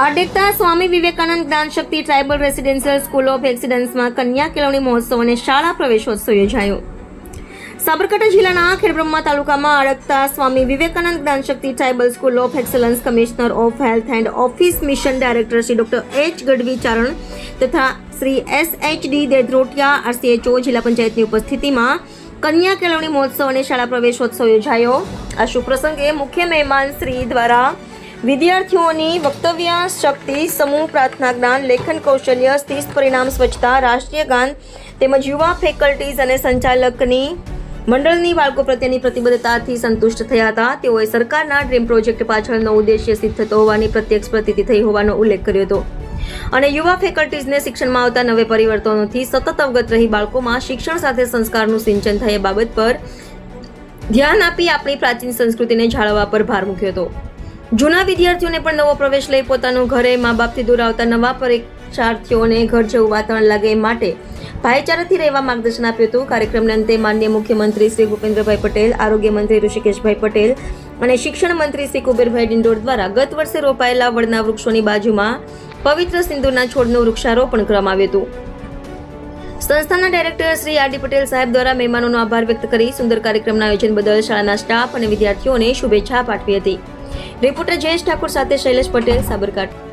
આડેકતા Swami Vivekananda Gyanshakti tribal residential school of એક્સિડન્સમાં કન્યા કેળવણી મહોત્સવ અને શાળા પ્રવેશોત્સવ યોજાયો. સાબરકાંઠા જિલ્લાના ખેડબ્રહ્મા તાલુકામાં અડકતા Swami Vivekananda Gyanshakti tribal school of excellence commissioner of health and office mission director Shri doctor H Gadhvi Charan તથા Shri S H D Dedrotiya RCHO જિલ્લા પંચાયતની ઉપસ્થિતિમાં કન્યા કેળવણી મહોત્સવ અને શાળા પ્રવેશોત્સવ યોજાયો. આ શુભ પ્રસંગે મુખ્ય મહેમાન શ્રી દ્વારા વિદ્યાર્થીઓની વક્તવ્ય શક્તિ, સમૂહ પ્રાર્થના જ્ઞાન, લેખન કૌશલ્ય સ્થિત પરિણામ, સ્વચ્છતા, રાષ્ટ્રીય ગાન તેમજ યુવા ફેકલ્ટીઝ અને સંચાલકની મંડળની બાળકો પ્રત્યેની પ્રતિબદ્ધતાથી સંતુષ્ટ થયા હતા. તેઓએ સરકારના ડ્રીમ પ્રોજેક્ટ પાછળનો ઉદ્દેશ્ય સિદ્ધ થતો હોવાની પ્રત્યક્ષ પ્રતીતિ થઈ હોવાનો ઉલ્લેખ કર્યો હતો. અને યુવા ફેકલ્ટીઝને શિક્ષણમાં આવતા નવે પરિવર્તનોથી સતત અવગત રહી બાળકોમાં શિક્ષણ સાથે સંસ્કારનું સિંચન થાય બાબત પર ધ્યાન આપી આપણી પ્રાચીન સંસ્કૃતિને જાળવવા પર ભાર મૂક્યો હતો. જૂના વિદ્યાર્થીઓને પણ નવો પ્રવેશ લઈ પોતાનું ઘરે મા બાપથી દૂર આવતા નવા પરીક્ષાર્થીઓને ઘર જેવું વાતાવરણ લાગે માટે ભાઈચારાથી રહેવા માર્ગદર્શન આપ્યું હતું. કાર્યક્રમને અંતે માન્ય મુખ્યમંત્રી શ્રી ભૂપેન્દ્રભાઈ પટેલ, આરોગ્ય મંત્રી ઋષિકેશભાઈ પટેલ અને શિક્ષણ મંત્રી શ્રી કુબેરભાઈ ડિંડોર દ્વારા ગત વર્ષે રોપાયેલા વડના વૃક્ષોની બાજુમાં પવિત્ર સિંદૂરના છોડનું વૃક્ષારોપણ કરવામાં આવ્યું હતું. સંસ્થાના director Shri R D Patel સાહેબ દ્વારા મહેમાનોનો આભાર વ્યક્ત કરી સુંદર કાર્યક્રમના આયોજન બદલ શાળાના સ્ટાફ અને વિદ્યાર્થીઓને શુભેચ્છા પાઠવી હતી. રિપોર્ટર જયેશ ઠાકોર સાથે શૈલેષ પટેલ સાબરકાંઠા.